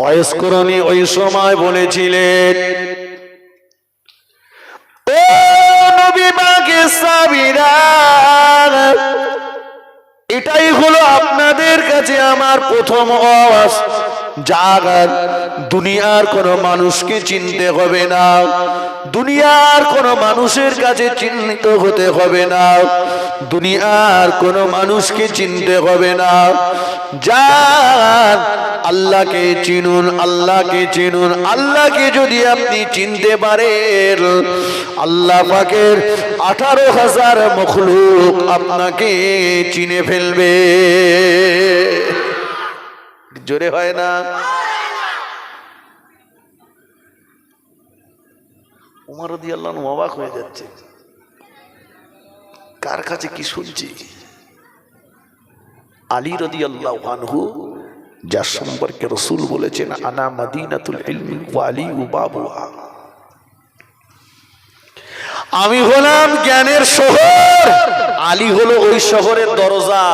অয়স্করণী ওই সময় বলেছিলেন ও নবী সাবিরা এটাই হলো আপনাদের কাছে আমার প্রথম আওয়াজ। জাগার দুনিয়ার কোনো মানুষকে চিনতে হবে না। দুনিয়ার কোনো মানুষের কাছে চিহ্নিত হতে হবে না। দুনিয়ার কোনো মানুষকে চিনতে হবে না। যান আল্লাহকে চিনুন আল্লাহকে চিনুন। আল্লাহকে যদি আপনি চিনতে পারেন, আল্লাহ পাকের আঠারো হাজার মখলুক আপনাকে চিনে ফেলবে। জোরে হয় না। উমার রদি আল্লাহ অবাক হয়ে যাচ্ছে। কার কাছে কি শুনছি? আলী রদি আল্লাহ আনহু, যার সম্পর্কে রসুল বলেছেন, আনা মদিনাতুল ইলমি ওয়ালি ও আমি হলাম জ্ঞানের শহর। আলী হলো ওই শহরের দরজা।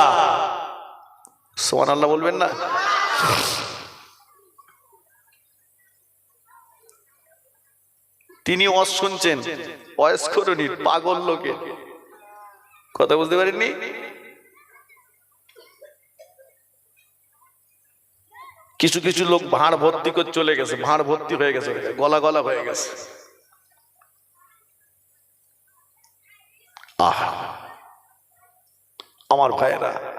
সোমান আল্লাহ বলবেন না? তিনি অস শুনছেন অয়স্করণীর পাগল লোকে কথা বুঝতে পারেননি? কিছু কিছু লোক ভাঁড় ভর্তি করে চলে গেছে, ভাঁড় ভর্তি হয়ে গেছে, গলা গলা হয়ে গেছে। আহা, আমার ভাইয়েরা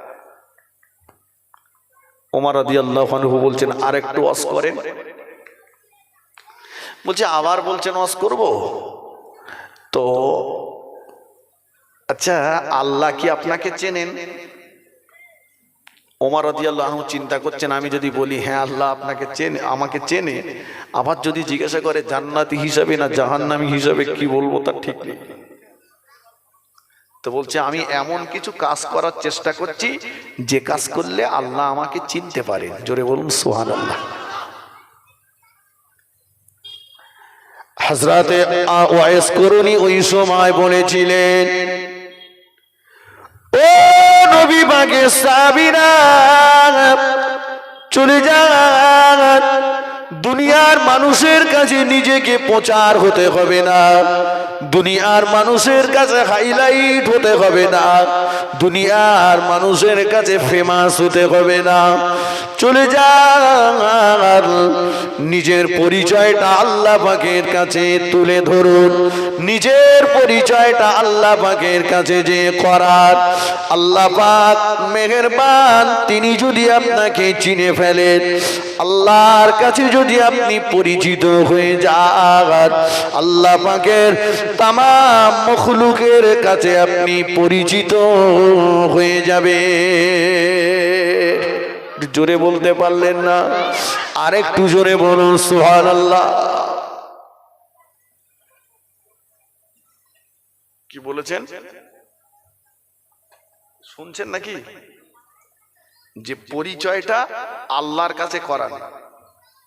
ওমার আদি আল্লাহ বলছেন আর একটু অস করেন। বলছে, আবার বলছেন অস করব? তো আচ্ছা আল্লাহ কি আপনাকে চেনেন? ওমর আল্লাহ চিন্তা করছেন, আমি যদি বলি হ্যাঁ আল্লাহ আপনাকে চেনে, আমাকে চেনে, আবার যদি জিজ্ঞাসা করে, জান্নাতি হিসাবে না জাহান্নামী হিসাবে, কি বলব তার ঠিক নেই। তো বলছে, আমি এমন কিছু কাজ করার চেষ্টা করছি, যে কাজ করলে আল্লাহ আমাকে চিনতে পারে। জোরে বলুন সোহান আল্লাহ হাজরাতে করুনি ওই সময় বলেছিলেন, ও নবী বাগে সাবিরা চলে যান দুনিয়ার মানুষের কাছে নিজেকে প্রচার হতে হবে না। দুনিয়ার মানুষের কাছে হাইলাইট হতে হবে না। দুনিয়ার মানুষের কাছে ফেমাস হতে হবে না। চলে যান, নিজের পরিচয়টা আল্লাহ পাকের কাছে তুলে ধরুন। নিজের পরিচয়টা আল্লাহ পাকের কাছে যে করার। আল্লাহ পাক মেহেরবান, তিনি যদি আপনাকে চিনে ফেলেন, আল্লাহর কাছে যদি আপনি পরিচিত হয়ে যান, আল্লাহ পাকের তাম মখলুকের কাছে আপনি পরিচিত হয়ে যাবে জোরে বলতে পারলেন না? আরেকটু জোরে বলুন সুহান আল্লাহ কি বলেছেন? শুনছেন নাকি? যে পরিচয়টা আল্লাহর কাছে করান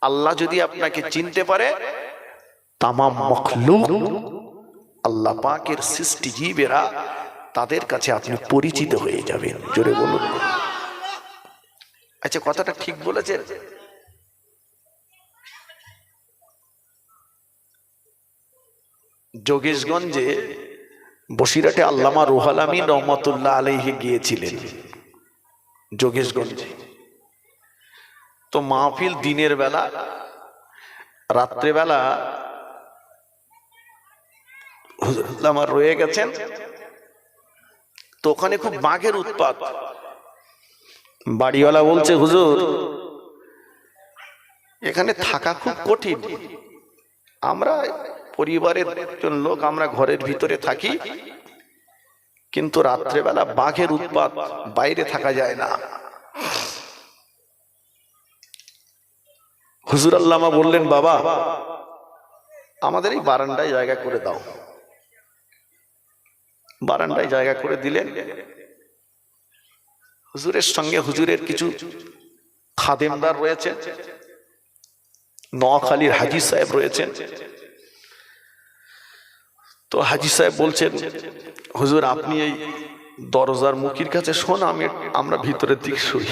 আল্লাহ যদি আপনাকে চিনতে পারে, তামাম মখলুক আল্লাহ পাকের সৃষ্টি জীবেরা তাদের কাছে আপনি পরিচিত হয়ে যাবেন। জোরে বলুন। আচ্ছা কথাটা ঠিক বলেছেন? যোগেশগঞ্জে বসিরাটে আল্লামা রুহাল আমিন রহমতুল্লাহ আলহে গিয়েছিলেন। যোগেশগঞ্জে। তো মাহফিল দিনের বেলা, রাত্রেবেলা আমার রয়ে গেছেন। তো ওখানে খুব বাঘের উৎপাত। বাড়িওয়ালা বলছে, হুজুর, এখানে থাকা খুব কঠিন। আমরা পরিবারের লোক, আমরা ঘরের ভিতরে থাকি। কিন্তু রাত্রেবেলা বাঘের উৎপাত, বাইরে থাকা যায় না। হুজুর আল্লামা বললেন, বাবা, আমাদের এই বারান্দায় জায়গা করে দাও। বারান্দায় জায়গা করে দিলেন। হুজুরের সঙ্গে হুজুরের কিছু খাদেমদার রয়েছে, নোয়াখালীর হাজি সাহেব রয়েছেন তো হাজি সাহেব বলছেন, হুজুর, আপনি এই দরজার মুখির কাছে শোন, আমি আমরা ভিতরের দিকে শুই।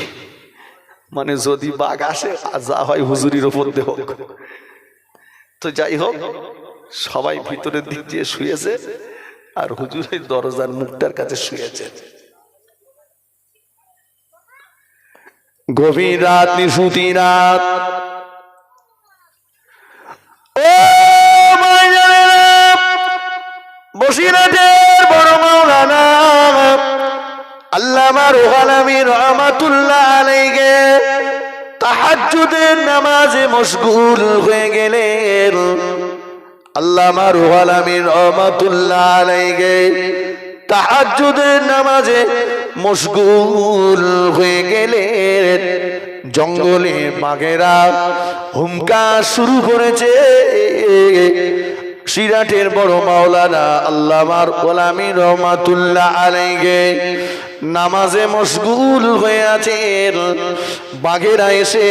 মানে যদি বাঘ আসে, আর যা হয় হুজুরির ওপর দেহ। তো যাই হোক, সবাই ভিতরের দিক দিয়ে শুয়েছে, আর হুজুর এই দরজার মুখটার কাছে শুয়েছে। গভীর রাত, নিশুতি রাত। ও রুহাল রহমাতুল্লাহ আলাইহি তাহাজ্জুদের নামাজে মশগুল হয়ে গেলেন। রহমাতুল্লাহ আলাইহি তাহাজ্জুদের নামাজে মশগুল হয়ে গেলেন। জঙ্গলে বাঘেরা হুমকা শুরু করেছে। সিরাটের বড় মাওলানা আল্লামার গোলামী রহমাতুল্লাহ আলাইগে নামাজে মশগুল হয়ে আছেন। বাঘেরা এসে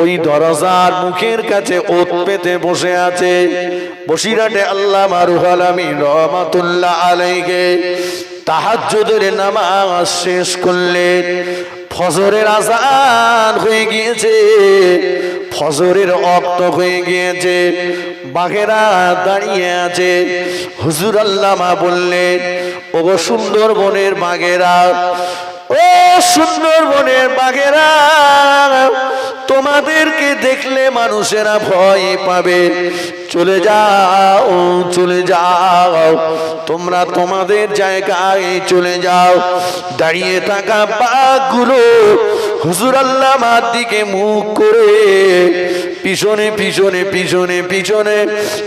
ওই দরজার মুখের কাছে ওত পেতে বসে আছে। বসিরাটে আল্লাহ মারুহাল আমি রহমাতুল্লাহ আলাইগে তাহাজ্জুদের নামাজ শেষ করলেন ফজরের আজান হয়ে গিয়েছে, ফজরের অক্ত হয়ে গিয়েছে বাঘেরা দাঁড়িয়ে আছে। হুজুর আল্লামা বললেন ও সুন্দরবনের বাঘেরা ও সুন্দরবনের বাঘেরা, তোমাদেরকে দেখলে মানুষেরা ভয় পাবে। চলে যাও চলে যাও, তোমরা তোমাদের জায়গায় চলে যাও। দাঁড়িয়ে থাকা বাঘগুলো হুজুর আল্লামার দিকে মুখ করে পিছনে পিছনে পিছনে পিছনে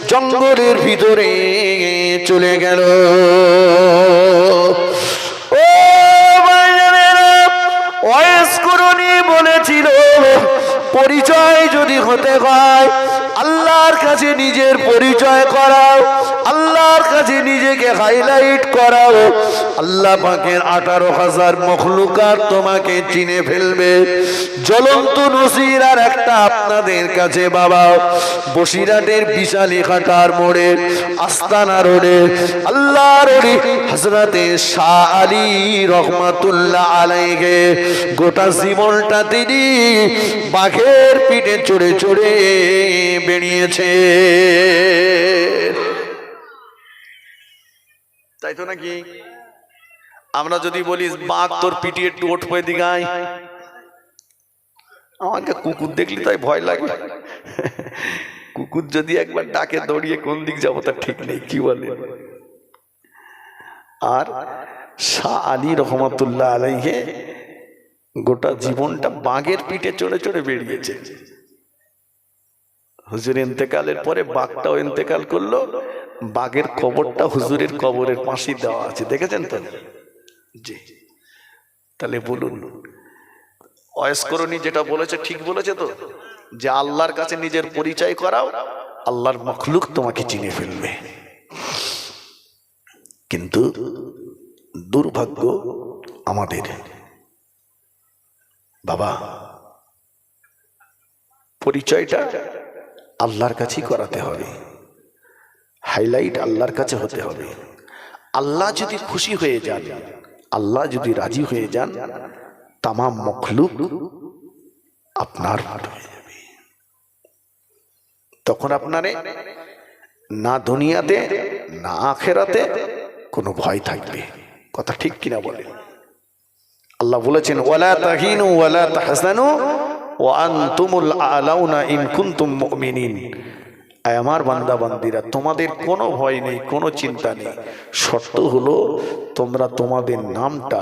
জঙ্গলের ভিতরে চলে গেল। ওয়েস করুনি বলেছিল, পরিচয় যদি হতে হয়, আল্লাহর কাছে নিজের পরিচয় করাও, আল্লাহর কাছে নিজেকে হাইলাইট করাও। আল্লাহ পাকের আঠারো হাজার মখলুকার তোমাকে চিনে ফেলবে। জ্বলন্ত নসির আর আপনাদের কাছে বাবা বসিরাটের বিশালী খাটার মোড়ে, আস্তানা রোডে আল্লাহ রোডে হজরতে শাহ আলী রহমাতুল্লাহ আলাইগে গোটা জীবনটা তিনি বাঘের পিঠে চড়ে চড়ে বেরিয়েছে তাই তো নাকি? আমরা যদি বলি, বাঘ তোর পিঠে একটু ওঠবে দিঘায় আমাকে কুকুর দেখলে তাই ভয় লাগে। কুকুর যদি একবার ডাকে দৌড়িয়ে কোন দিক যাব তার ঠিক নেই, কি বলে? আর শাহ আলী রহমতুল্লাহ আলাইহে গোটা জীবনটা বাঘের পিঠে চড়ে চড়ে বেরিয়েছে হুজুর ইন্তেকালের পরে বাঘটাও ইন্তেকাল করল। বাঘের কবরটা হুজুরের কবরের পাশে দেওয়া আছে, দেখেছেন তো? জি। তাহলে বলুন অয়স্করণী যেটা বলেছে, ঠিক বলেছে তো? যে আল্লাহর কাছে নিজের পরিচয় করাও, আল্লাহর মখলুক তোমাকে চিনে ফেলবে। কিন্তু দুর্ভাগ্য আমাদের। বাবা, পরিচয়টা আল্লাহর কাছেই করাতে হবে। হাইলাইট আল্লাহর কাছে হতে হবে। আল্লাহ যদি খুশি হয়ে যান, আল্লাহ যদি রাজি হয়ে যান তামাম মখলুক আপনার হয়ে যাবে। তখন আপনারে না দুনিয়াতে, না আখেরাতে কোনো ভয় থাকবে। কথা ঠিক কিনা বলে আল্লাহ বলেছেন, ওয়ালা তাহিনু ওয়ালা তাহসানু আনতুমুল আলাউনা ইন কুনতুম মুমিনিন। আয় আমার বান্দা, বান্দিরা, তোমাদের কোনো ভয় নেই, কোনো চিন্তা নেই। শর্ত হলো, তোমরা তোমাদের নামটা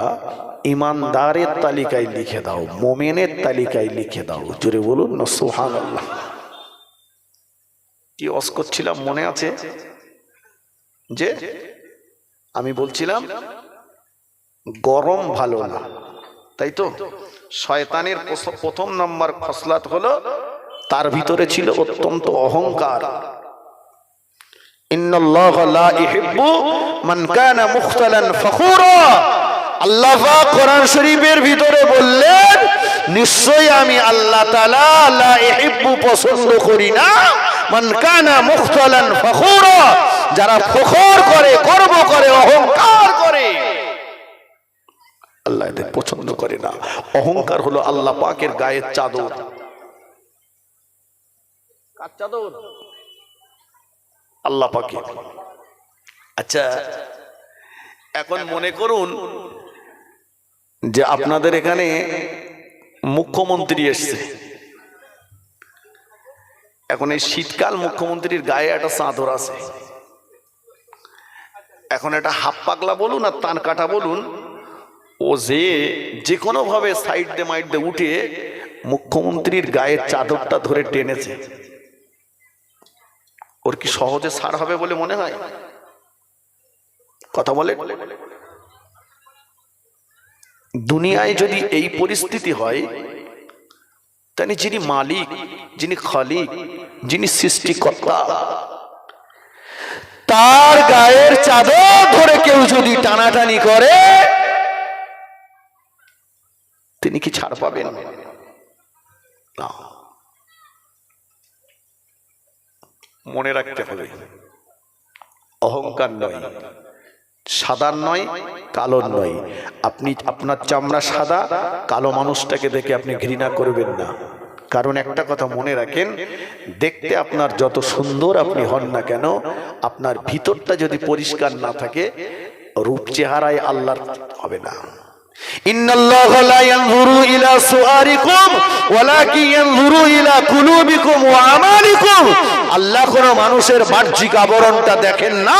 ইমানদারের তালিকায় লিখে দাও, মোমেনের তালিকায় লিখে দাও, জোরে বলুন না সোহান আল্লাহ কি অস করছিলাম মনে আছে? যে আমি বলছিলাম, গরম ভালো না। তাই তো? শয়তানের প্রথম নম্বর খসলাত হলো, তার ভিতরে ছিল অত্যন্ত অহংকার। ইন্নাল্লাহ লা ইহিব্বু মান কানা মুখতালান ফখুরা। আল্লাহ কোরআন শরীফের ভিতরে বললেন নিশ্চয়ই আমি আল্লাহ তাআলা লা ইহিব্বু পছন্দ করি না। মান কানা মুখতালান ফখুরা যারা ফখর করে গর্ব করে অহংকার করে। আল্লাহ এদের পছন্দ করে না। অহংকার হলো আল্লাহ পাকের গায়ের চাদর। চাদর? আল্লাহ পাকে আচ্ছা এখন মনে করুন যে আপনাদের এখানে মুখ্যমন্ত্রী এসছে। এখন এই শীতকাল মুখ্যমন্ত্রীর গায়ে একটা চাদর আছে। এখন এটা হাফ পাগলা বলুন আর তান কাটা বলুন, ও যে যে কোনো ভাবে সাইড দিয়ে মাইড দিয়ে উঠে মুখ্যমন্ত্রীর গায়ের চাদরটা ধরে টেনেছে। ওর কি সহজে সার হবে বলে মনে হয়? কথা বলে দুনিয়ায় যদি এই পরিস্থিতি হয়, তাহলে যিনি মালিক, যিনি খালিক, যিনি সৃষ্টিকর্তা, তার গায়ের চাদর ধরে কেউ যদি টানাটানি করে, তিনি কি ছাড় পাবেন? মনে রাখতে হবে, অহংকার নয়। সাদার নয় কালোর নয়। আপনি আপনার চামড়া সাদা, কালো মানুষটাকে দেখে আপনি ঘৃণা করবেন না। কারণ একটা কথা মনে রাখেন, দেখতে আপনার যত সুন্দর আপনি হন না কেন, আপনার ভিতরটা যদি পরিষ্কার না থাকে, রূপ চেহারায় আল্লাহর হবে না। আল্লাহ কোন মানুষের বাহ্যিক আবরণটা দেখেন না।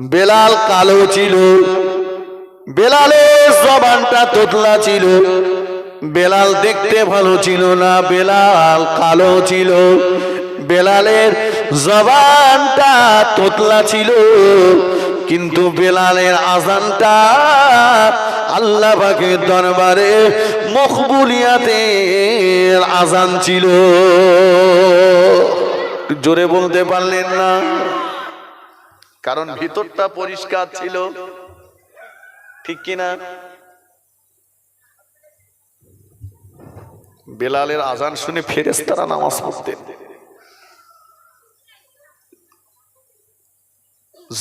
বেলাল কালো ছিল। বেলালের জবানটা তোতলা ছিল। বেলাল দেখতে ভালো ছিল না, বেলাল কালো ছিল। বেলালের জবানটা তোতলা ছিল। কিন্তু বেলালের আজানটা আল্লাহ পাকের দরবারে মকবুলিয়াতের আজান ছিল। জোরে বলতে পারলেন না? কারণ ভিতরটা পরিষ্কার ছিল। ঠিক কিনা বেলালের আজান শুনে ফেরেস্তারা নামাজ পড়তেন।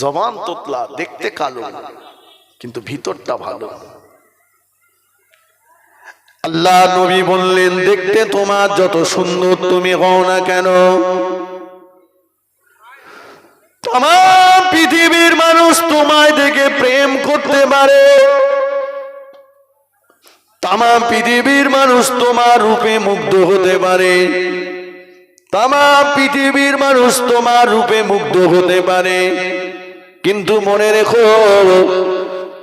জবান তোতলা দেখতে কালো কিন্তু ভিতরটা ভালো। আল্লাহ নবী বললেন দেখতে তোমার যত সুন্দর তুমি হও না কেন? তাম প্রেম করতে পারে। তাম পৃথিবীর মানুষ তোমার রূপে মুগ্ধ হতে পারে। তাম পৃথিবীর মানুষ তোমার রূপে মুগ্ধ হতে পারে। কিন্তু মনে রেখো,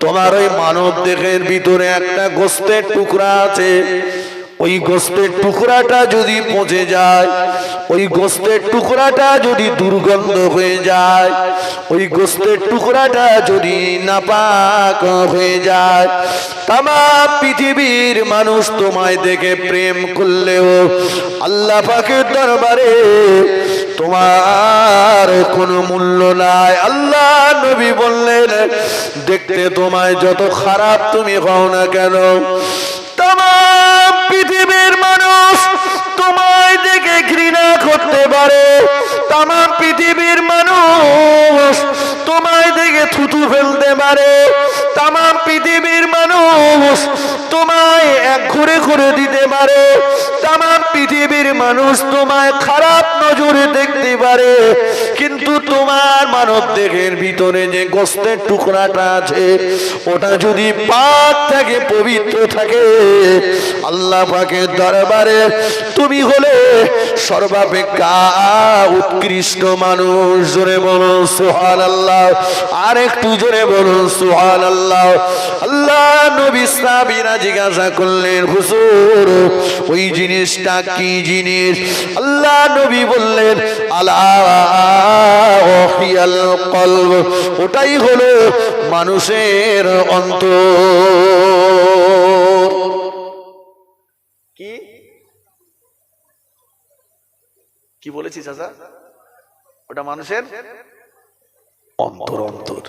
তোমার ওই মানব দেহের ভিতরে একটা গোস্তের টুকরা আছে। ওই গোস্তের টুকরাটা যদি পচে যায়, ওই গোস্তের টুকরাটা যদি দুর্গন্ধ হয়ে যায়, ওই গোস্তের টুকরাটা যদি নাপাক হয়ে যায় তামা পৃথিবীর মানুষ তোমায় দেখে প্রেম করলেও আল্লাহ পাকের দরবারে তোমার কোনো মূল্য নাই। আল্লাহ নবী বললেন, দেখতে তোমায় যত খারাপ তুমি হও না কেন ঘৃণা করতে পারে। তাম পৃথিবীর মানুষ তোমায় দেখে থুতু ফেলতে পারে। তাম পৃথিবীর মানুষ তোমায় এক ঘুরে ঘুরে দিতে পারে। তাম পৃথিবীর মানুষ তোমায় খারাপ নজরে দেখতে পারে। কিন্তু তোমার মানব দেহের ভিতরে যে গোস্তের টুকরাটা আছে, ওটা যদি পাক থাকে, পবিত্র থাকে, আল্লাহ পাকের দরবারে তুমি হলে সর্বাপেক্ষা উৎকৃষ্ট মানুষ। জোরে বলুন সুহান আল্লাহ আর একটু জোরে বলুন সুহান আল্লাহ আল্লাহ নবী সাবিরা জিজ্ঞাসা করলেন, হুজুর, ওই জিনিসটা কি জিনিস? আল্লাহ নবী বললেন আল্লাহ কলব। ওটাই হলো মানুষের অন্তর। কি? কি বলেছি চাচা? ওটা মানুষের অন্তর অন্তর।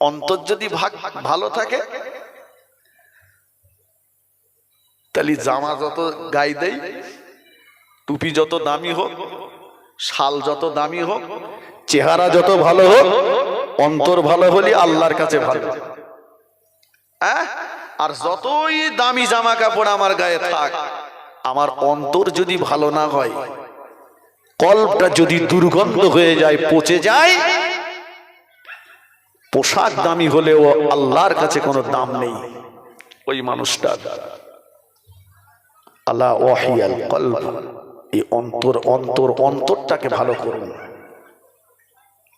অন্তর যদি ভাগ ভালো থাকে, তাহলে জামা যত গায়ে দেই, টুপি যত দামি হোক, শাল যত দামি হোক, চেহারা যত ভালো হোক, অন্তর ভালো হলে আল্লাহর কাছে ভালো? আর যতই দামি জামা কাপড় আমার গায়ে থাক আমার অন্তর যদি ভালো না হয়, কল্পটা যদি দুর্গন্ধ হয়ে যায়, পচে যায়, পোশাক দামি হলেও আল্লাহর কাছে কোনো দাম নেই। ওই মানুষটা আল্লাহ ওয়াহিয়াল কল্প এই অন্তর অন্তর, অন্তরটাকে ভালো করুন।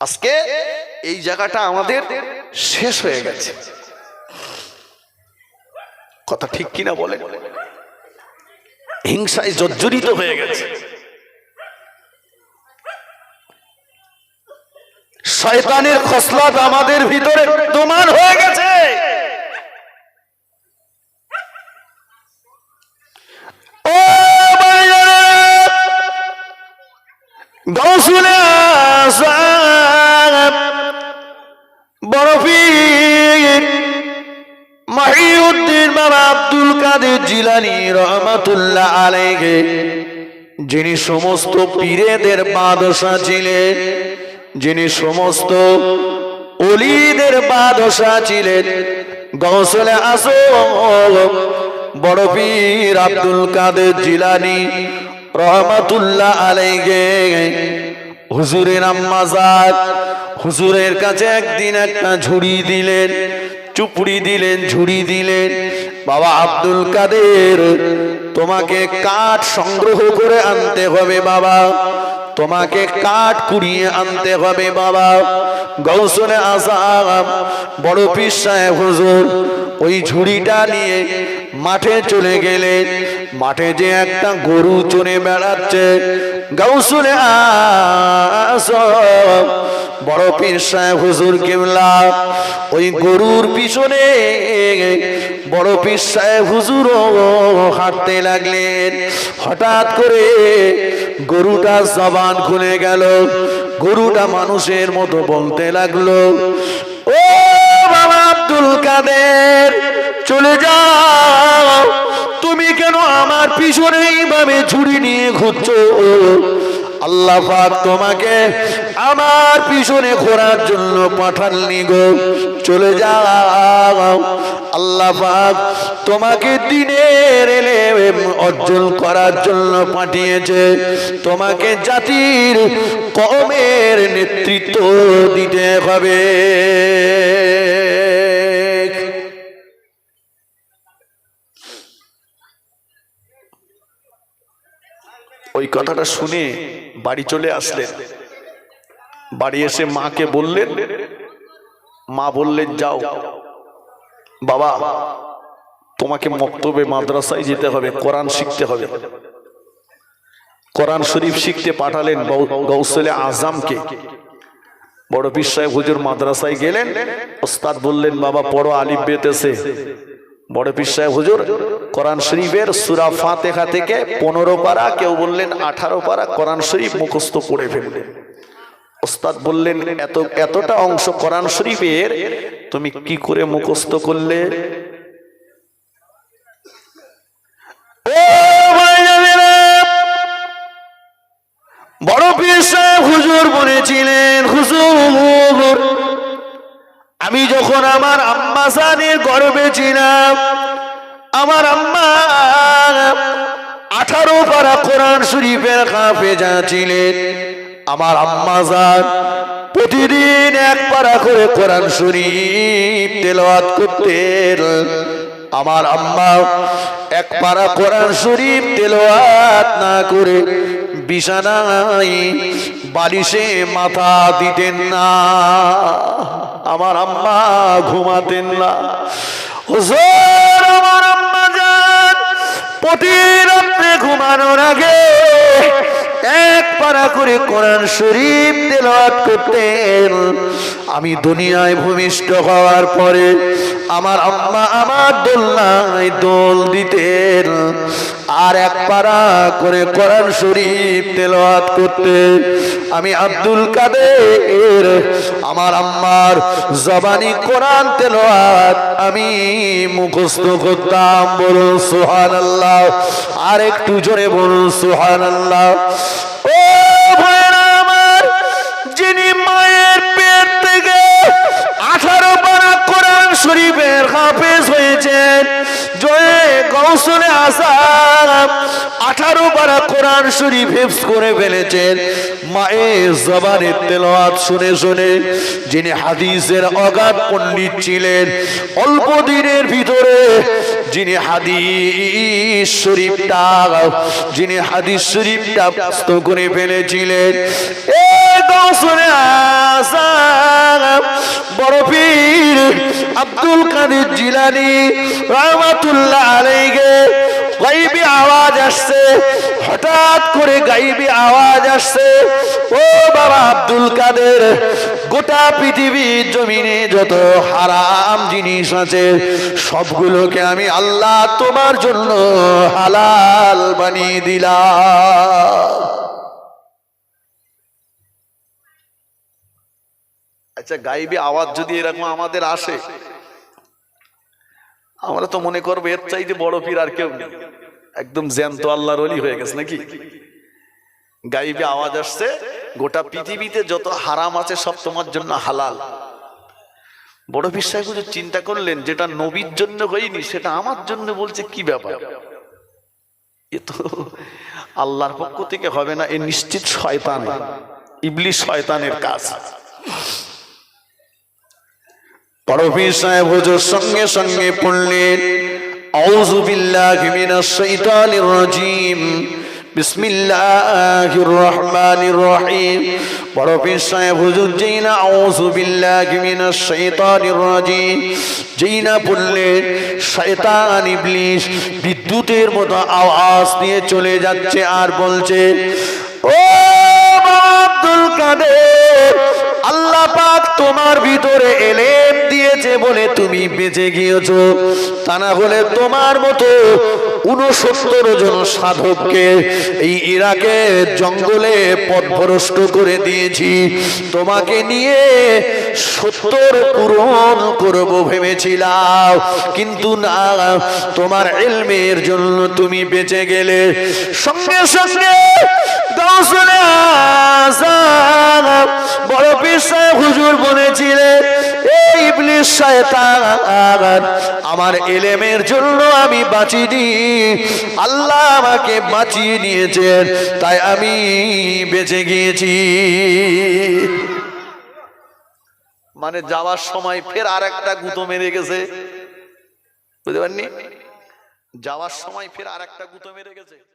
আজকে এই জায়গাটা আমাদের শেষ হয়ে গেছে। কথা ঠিক কিনা বলে হিংসায় জর্জরিত হয়ে গেছে। শয়তানের খসলাত আমাদের ভিতরে তোমার হয়ে গেছে। মাহিউদ্দিন বাবা আব্দুল কাদের জিলানি রহমাতুল্লাহ আলাইহি যিনি সমস্ত পীরেদের বাদশা ছিলেন, যিনি সমস্ত অলিদের বাদশা ছিলেন। গৌসলে আসম বড় পীর আব্দুল কাদের জিলানি রহমাতুল্লাহ আলাইহি, হুজুরের আম্মাজাদ হুজুরের কাছে একদিন একটা ঝুড়ি দিলেন, চুপড়ি দিলেন, ঝুড়ি দিলেন। বাবা আব্দুল কাদের তোমাকে কাঠ সংগ্রহ করে আনতে হবে, বাবা। তোমাকে কাঠ কুড়িয়ে আনতে হবে, বাবা। গৌসনে আসাম বড় পীর সাহেব হুজুর, ওই ঝুড়িটা নিয়ে মাঠে চলে গেলেন মাঠে যে একটা গরু চড়ে বেড়াচ্ছে আসাম বড় পীর সাহেব হুজুর কেমলা ওই গরুর পিছনে বড় পীর সাহেব হুজুর হাঁটতে লাগলেন। হঠাৎ করে গরুটা জবান খুলে গেল, গরুটা মানুষের মতো বলতে লাগল, ও বাবা আব্দুল কাদের, চলে যাও। তুমি কেন আমার পিছনে এইভাবে ঝুড়ি নিয়ে ঘুরছো? আল্লাহ তোমাকে আমার পিছনে ঘোরার জন্য পাঠাননি গো। চলে যাও। আল্লাহ তোমাকে দিনের এলে অর্জন করার জন্য পাঠিয়েছে। তোমাকে জাতির কমের নেতৃত্ব দিতে হবে। ওই কথাটা শুনে বাড়ি চলে আসলেন। বাড়ি এসে মাকে বললেন, মা বললেন, যাও। বাবা, তোমাকে মক্তবে মাদ্রাসায় যেতে হবে, কোরআন শিখতে হবে। কোরআন শরীফ শিখতে পাঠালেন গৌসলে আজমকে। বড় সাহেব হুজুর মাদ্রাসায় গেলেন। ওস্তাদ বললেন, বাবা, পড়ো আলিফ বেতেছে বড় পীর হুজুর, কোরআন শরীফের সুরা ফাতেহা থেকে পনেরো পারা, কেউ বললেন আঠারো পারা কোরআন শরীফ মুখস্থ পড়ে ফেললেন। ওস্তাদ বললেন, এত, এতটা অংশ কোরআন শরীফের, তুমি কি করে মুখস্থ করলে? বড় পীর হুজুর বলেছিলেন, হুজুর আমি যখন আমার আম্মা সানের গর্বে ছিলাম, আমার আম্মা আঠারো পারা কোরআন শরীফের কাফে যা আমার আম্মা জান প্রতিদিন এক পারা করে কোরআন শরীফ তেলাওয়াত করতেন। আমার আম্মা এক পারা কোরআন শরীফ তেলাওয়াত না করে বিছানায় বালিশে মাথা দিতেন না। আমার আম্মা ঘুমাতেন না। হুজুর, আমার আম্মা যান। প্রতি রাত্রে ঘুমানোর আগে এক পারা করে কোরআন শরীফ তেলাওয়াত করতেন। আমি দুনিয়ায় ভূমিষ্ঠ হওয়ার পরে আমার আম্মা আমার দোলনায় দোল দিতেন। আর এক পারা করে কোরআন শরীফ তেলাওয়াত করতে। আমি আব্দুল কাদের, আমার আম্মার জবানি কোরআন তেলাওয়াত আমি মুখস্থ করতাম। বলুন সোহান আল্লাহ আর একটু জোরে বলুন সুবহানাল্লাহ। কোরআন শরীফ হেফজ করে ফেলেছেন। মায়ের জবানের তেলাওয়াত শুনে শুনে যিনি হাদিসের অগাধ পণ্ডিত ছিলেন, অল্প দিনের ভিতরে যিনি হাদিস শরীফটা, যিনি হাদিস শরীফটা ব্যস্ত করে ফেলেছিলেন। বড় আব্দুল কাদের জিলানি রহমাতুল্লাহ আলাইহি গাইবি আওয়াজ আসছে। হঠাৎ করে গাইবি আওয়াজ আসছে। ও বাবা আব্দুল কাদের, গোটা পৃথিবীর জমিনে যত হারাম জিনিস আছে, সবগুলোকে আমি আল্লাহ তোমার জন্য হালাল বানিয়ে দিলাম। আচ্ছা গাইবি আওয়াজ যদি এরকম আমাদের আসে আমরা তো মনে করব এর চাইতে বড় পীর আর কেউ নেই। একদম জ্যান্ত আল্লাহর অলি হয়ে গেছে নাকি? গাইবে আওয়াজ আসছে, গোটা পৃথিবীতে যত হারাম আছে সব তোমার জন্য হালাল। বড় সাহেব হুজুর চিন্তা করলেন, যেটা নবীর জন্য হয়নি, সেটা আমার জন্য বলছে, কি ব্যাপার? এ তো আল্লাহর পক্ষ থেকে হবে না, এ নিশ্চিত শয়তান। ইবলিশ শয়তানের কাজ। পরবীর সাহেব হুজুর সঙ্গে সঙ্গে পড়লেন, আউযু বিল্লাহি মিনাশ শাইতানির রাজিম। বিসমিল্লাহির রহমানির রহিম। পরবীর সাহেব হুজুর, যেই না আউযু বিল্লাহি মিনাশ শাইতানির রাজিম, যেই না পড়লেন, শয়তান ইবলিশ বিদ্যুতের মতো আওয়াজ নিয়ে চলে যাচ্ছে আর বলছে, ও আল্লাহ পাক তোমার ভিতরে এলেম দিয়েছে বলে তুমি বেঁচে গিয়েছ। তা না হলে তোমার মতো উনসত্তর জন সাধককে এই ইরাকে জঙ্গলে পথভ্রষ্ট করে দিয়েছি। তোমাকে নিয়ে সত্তর পূরণ করব ভেবেছিলাম। কিন্তু না, তোমার এলমের জন্য তুমি বেঁচে গেলে। সঙ্গে সঙ্গে বড় পীর হুজুর বলেছিলেন আমার এলেমের জন্য আমি বাঁচিনি। আল্লাহ আমাকে বাঁচিয়ে নিয়েছেন, তাই আমি বেঁচে গিয়েছি। মানে যাওয়ার সময় ফের আর একটা গুঁতো মেরে গেছে। বুঝতে পারিনি? যাওয়ার সময় ফের আর একটা গুঁতো মেরে গেছে।